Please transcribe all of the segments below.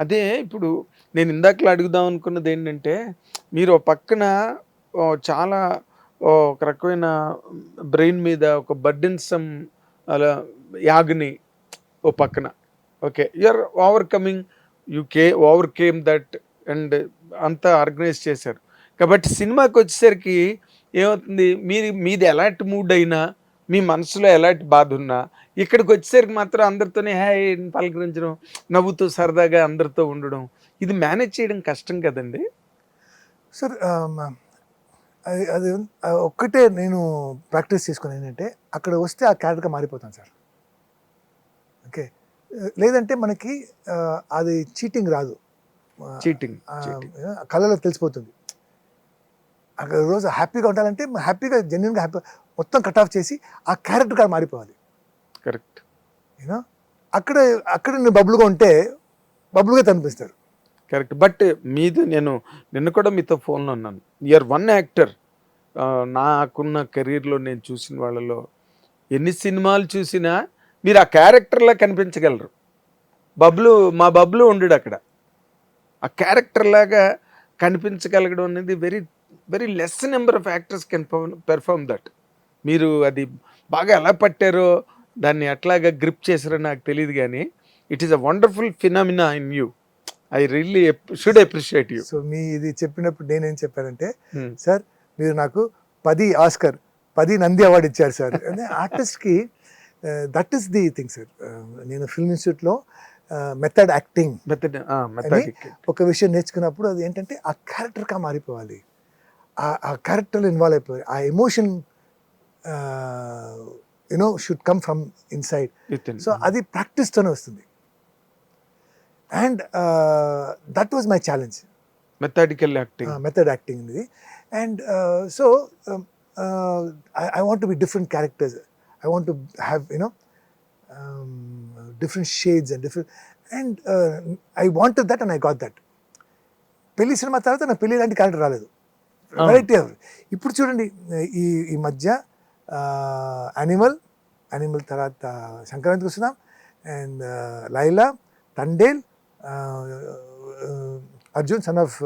అదే ఇప్పుడు నేను ఇందాకలా అడుగుదాం అనుకున్నది ఏంటంటే మీరు పక్కన చాలా ఒక రకమైన బ్రెయిన్ మీద ఒక బర్డెన్సమ్ అలా యాగ్ని ఓ పక్కన. Okay you're overcoming you కే ఓవర్ కేమ్ దట్ అండ్ అంతా ఆర్గనైజ్ చేశారు. కాబట్టి సినిమాకి వచ్చేసరికి ఏమవుతుంది? మీరు మీది ఎలాంటి మూడ్ అయినా మీ మనసులో ఎలాంటి బాధ ఉన్నా ఇక్కడికి వచ్చేసరికి మాత్రం అందరితోనే హాయ్ పలకరించడం నవ్వుతూ సరదాగా అందరితో ఉండడం ఇది మేనేజ్ చేయడం కష్టం కదండి? సార్ అది అది ఒక్కటే నేను ప్రాక్టీస్ చేసుకుని ఏంటంటే అక్కడ వస్తే ఆ క్యారెక్టర్గా మారిపోతాను సార్. ఓకే? లేదంటే మనకి అది చీటింగ్ రాదు. చీటింగ్ ఆ, కళ్ళలో తెలిసిపోతుంది. అక్కడ రోజు హ్యాపీగా ఉండాలంటే హ్యాపీగా జెన్యున్గా హ్యాపీ మొత్తం కట్ ఆఫ్ చేసి ఆ క్యారెక్టర్గా మారిపోవాలి. కరెక్ట్ యూనో అక్కడ అక్కడ నేను బబుల్గా ఉంటే బబుల్గా కనిపిస్తారు. కరెక్ట్ బట్ మీది నేను నిన్న కూడా మీతో ఫోన్లో ఉన్నాను. యూఆర్ వన్ యాక్టర్ నాకున్న కెరీర్లో నేను చూసిన వాళ్ళలో ఎన్ని సినిమాలు చూసినా మీరు ఆ క్యారెక్టర్లా కనిపించగలరు. బబ్లు మా బబ్లు ఉండడు అక్కడ. ఆ క్యారెక్టర్ లాగా కనిపించగలగడం అనేది very very less number of actors can perform that మీరు అది బాగా ఎలా పట్టారో దాన్ని ఎట్లాగా గ్రిప్ చేశారో నాకు తెలియదు కానీ it is a wonderful phenomena in you I really should appreciate you so మీ ఇది చెప్పినప్పుడు నేనేం చెప్పానంటే Hmm. సార్ మీరు నాకు పది ఆస్కర్ పది నంది అవార్డు ఇచ్చారు సార్. అంటే ఆర్టిస్ట్కి that is the thing sir నేను ఫిల్మ్ ఇన్స్టిట్యూట్లో మెథడ్ యాక్టింగ్ మెథడ్ ఒక విషయం నేర్చుకున్నప్పుడు అది ఏంటంటే ఆ క్యారెక్టర్గా మారిపోవాలి. ఆ ఆ క్యారెక్టర్లో ఇన్వాల్వ్ అయిపోవాలి. ఆ emotion you know should come from inside so అది ప్రాక్టీస్తోనే వస్తుంది. And that was my challenge methodical acting method acting ఇది and so I want be different characters I want have you know different shades and different and I want that and I got that పెళ్ళి cinema తర్వాత నాకు పెళ్ళి లాంటి character రాలేదు. Variety ఇప్పుడు చూడండి ఈ ఈ మధ్య యానిమల్ యానిమల్ తర్వాత సంక్రాంతికి వస్తున్నాం. And Laila Thandel Arjun son of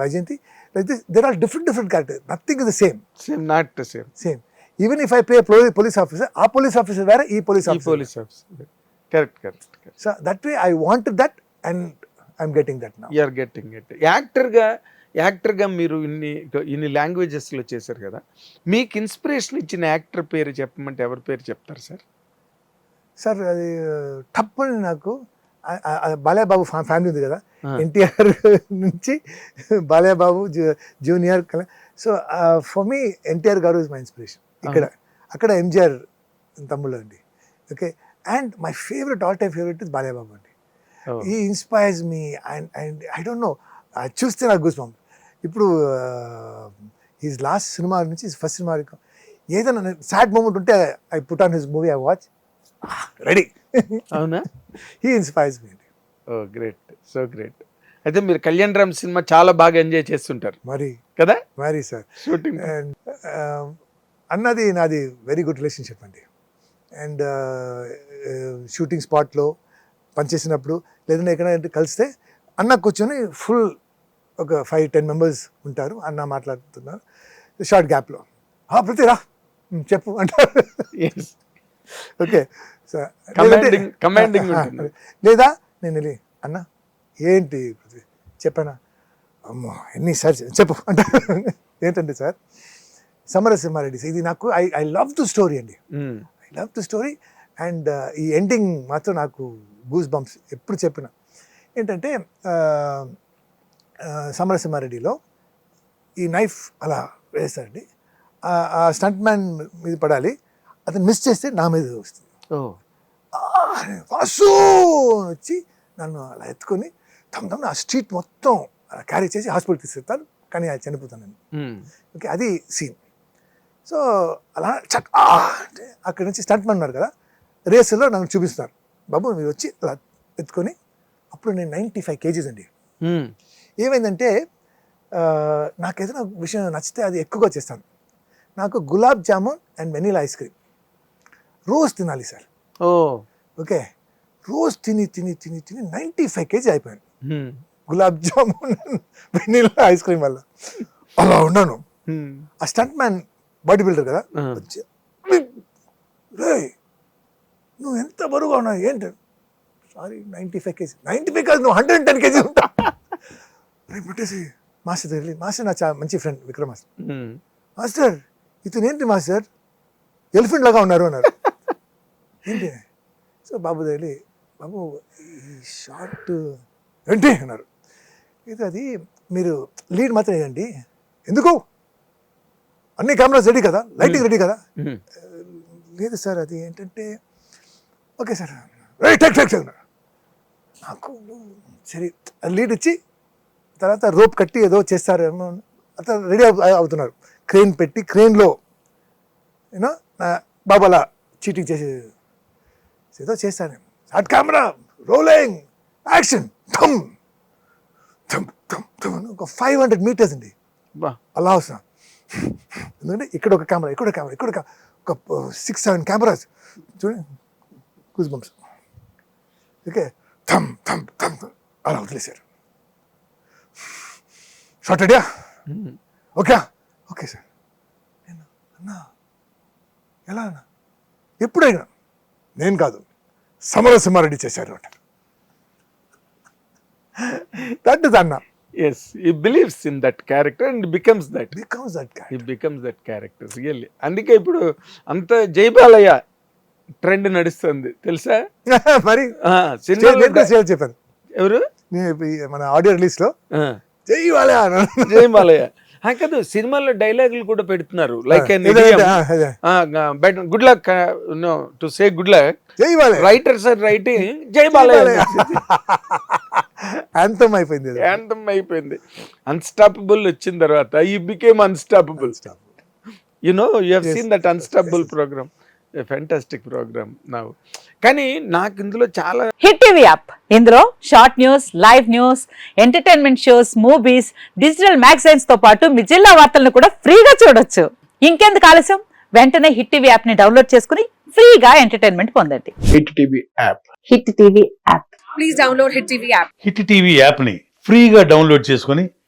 Vyjayanthi. Like this there are different different character nothing is the same same not same same even if I play police officer ఆ police officer వేరే ఈ police officer police officer correct correct so that way I want that and I'm getting that నా you're getting it యాక్టర్గా యాక్టర్గా మీరు ఇన్ని ఇన్ని లాంగ్వేజెస్లో చేశారు కదా మీకు ఇన్స్పిరేషన్ ఇచ్చిన యాక్టర్ పేరు చెప్పమంటే ఎవరి పేరు చెప్తారు సార్? సార్ అది తప్పని నాకు బాలయ్యబాబు ఫ్యా- ఫ్యామిలీ ఉంది కదా. ఎన్టీఆర్ నుంచి Balayyababu zoo- junior so for me NTR గారు ఇస్ మై ఇన్స్పిరేషన్ ఇక్కడ అక్కడ ఎంజిఆర్ తమ్ముళ్ళు అండి okay? And my favourite all time favourite is Balayyababu అండి. Oh. He inspires me and and I don't know చూస్తే నాకు గూస్ పంప్ ఇప్పుడు హీస్ లాస్ట్ సినిమా నుంచి ఫస్ట్ సినిమా వరకు ఏదైనా సాడ్ మూమెంట్ ఉంటే I put on his movie I watch ready అవునా? He inspires me oh great so great అయితే మీరు కళ్యాణ్ రామ్ సినిమా చాలా బాగా ఎంజాయ్ చేస్తుంటారు. మరి. కదా? మరి సార్ షూటింగ్ అండ్ అన్నది నాది వెరీ గుడ్ రిలేషన్షిప్ అండి. అండ్ షూటింగ్ స్పాట్లో పనిచేసినప్పుడు లేదంటే ఎక్కడైనా కలిస్తే అన్న కూర్చొని ఫుల్ ఒక ఫైవ్ టెన్ మెంబర్స్ ఉంటారు అన్న మాట్లాడుతున్నారు. షార్ట్ గ్యాప్లో. ప్రతిరా చెప్పు అంటారు. ఓకే. లేదా నేను వెళ్ళి అన్న ఏంటి పృథ్వీ చెప్పానా? అమ్మో ఎన్ని సార్ చెప్పు అంటే ఏంటంటే సార్ సమరసింహారెడ్డి ఇది నాకు I I love to story అండి. I love to story and ఈ ఎండింగ్ మాత్రం నాకు గూస్ బంప్స్ ఎప్పుడు చెప్పిన. ఏంటంటే సమరసింహారెడ్డిలో ఈ నైఫ్ అలా వేస్తారండి ఆ- స్టంట్ మ్యాన్ మీద పడాలి. అతను మిస్ చేస్తే నా మీద వస్తుంది. వాసు వచ్చి నన్ను అలా ఎత్తుకొని తమ తమ ఆ స్ట్రీట్ మొత్తం క్యారీ చేసి హాస్పిటల్ తీసుకెళ్తాను. కానీ అది చనిపోతాను నేను. ఓకే అది సీన్. సో అలా చక్ ఆ అంటే అక్కడి నుంచి స్టంట్ ఉన్నారు కదా రేసులో నన్ను చూపిస్తున్నారు. బాబు మీరు వచ్చి అలా ఎత్తుకొని అప్పుడు నేను నైంటీ ఫైవ్ కేజీస్ అండి. ఏమైందంటే నాకు ఏదైనా విషయం నచ్చితే అది ఎక్కువగా చేస్తాను. నాకు gulab jamun and vanilla ice cream. రోజు తినాలి సార్. ఓకే? రోజు తిని తిని తిని తిని నైంటీ ఫైవ్ కేజీ అయిపోయాను. Gulab jamun vanilla ice cream వల్ల. అలా ఉన్నాను. ఆ స్టంట్ మ్యాన్ బాడీ బిల్డర్ కదా? రే నువ్వు ఎంత బరువుగా ఉన్నావు? ఏంటి? Sorry ninety five KG. Ninety five కాదు నువ్వు హండ్రెడ్ టెన్ కేజీ ఉంటా. రేపు పుట్టేసి. మాస్టర్ వెళ్ళి, మాస్టర్ నా చాలా మంచి ఫ్రెండ్ విక్రమ్ మాస్టర్. మాస్టర్ ఇతను ఏంటి మాస్టర్? ఎలిఫెంట్ లాగా ఉన్నారు అన్నారు. ఏంటి? సో బాబు దగ్గర బాబు ఈ షార్ట్ ఏంటి? అన్నారు. ఇది అది మీరు లీడ్ మాత్రం వేయండి. ఎందుకు? అన్ని కెమెరాస్ రెడీ కదా? లైటింగ్ రెడీ కదా. లేదు సార్ అది ఏంటంటే okay sir. Right tech tech నాకు సరే లీడ్ ఇచ్చి తర్వాత రోప్ కట్టి ఏదో చేస్తారేమో అట్లా రెడీ అవుతున్నారు. క్రెయిన్ పెట్టి క్రెయిన్లో యూనో బాబు అలా చీటింగ్ చేసి ఏదో చేస్తాను షార్ట్ కెమెరా రోలింగ్ యాక్షన్ థమ్ థమ్ థమ్ థమ్ ఒక ఫైవ్ హండ్రెడ్ మీటర్స్ అండి. అలా వస్తున్నా. ఎందుకంటే ఇక్కడ ఒక కెమెరా ఇక్కడ ఒక కెమెరా ఇక్కడ ఒక- ఒక సిక్స్ సెవెన్ కెమెరాస్ చూడండి. Bumps okay? థమ్ థమ్ థమ్ అలా వదిలేశారు. Shot hmm. Okay? Okay sir. నేను అన్నా? ఎలా అన్నా? ఎప్పుడైనా? నేను కాదు. సమరసింహారెడ్డి చేశారు అంటారు దట్ ఇస్ అన్న. Yes he believes in that character and becomes that becomes that becomes that character really అందుకే ఇప్పుడు అంత జైబాలయ్య ట్రెండ్ నడుస్తుంది. తెలుసా? మరి చెప్పాను ఎవరు? మన ఆడియో రిలీజ్లో జై ఆ, కాదు సినిమాలో డైలాగులు కూడా పెడుతున్నారు. Like. Good luck no to say good luck జై రైటర్స్ ఆర్ రైటింగ్ జై బాలయ్య అంతం అయిపోయింది అది. యాంతం అయిపోయింది. అన్స్టాపబుల్ వచ్చిన తర్వాత he became unstoppable you know you Yes, seen that unstoppable program fantastic program నా కానీ నాకు ఇందులో చాలా హిట్ టీవీ యాప్ ఇందులో short news live news entertainment shows movies digital మ్యాగజైన్స్తో పాటు మీ జిల్లా వార్తలను కూడా ఫ్రీగా చూడొచ్చు. ఇంకెందుకు ఆలస్యం? వెంటనే హిట్ టీవీ యాప్ని డౌన్లోడ్ చేసుకుని ఫ్రీగా ఎంటర్టైన్మెంట్ పొందండి. Hit TV app hit TV app please download Hit TV app. Hit TV యాప్ని ఫ్రీగా డౌన్లోడ్ చేసుకొని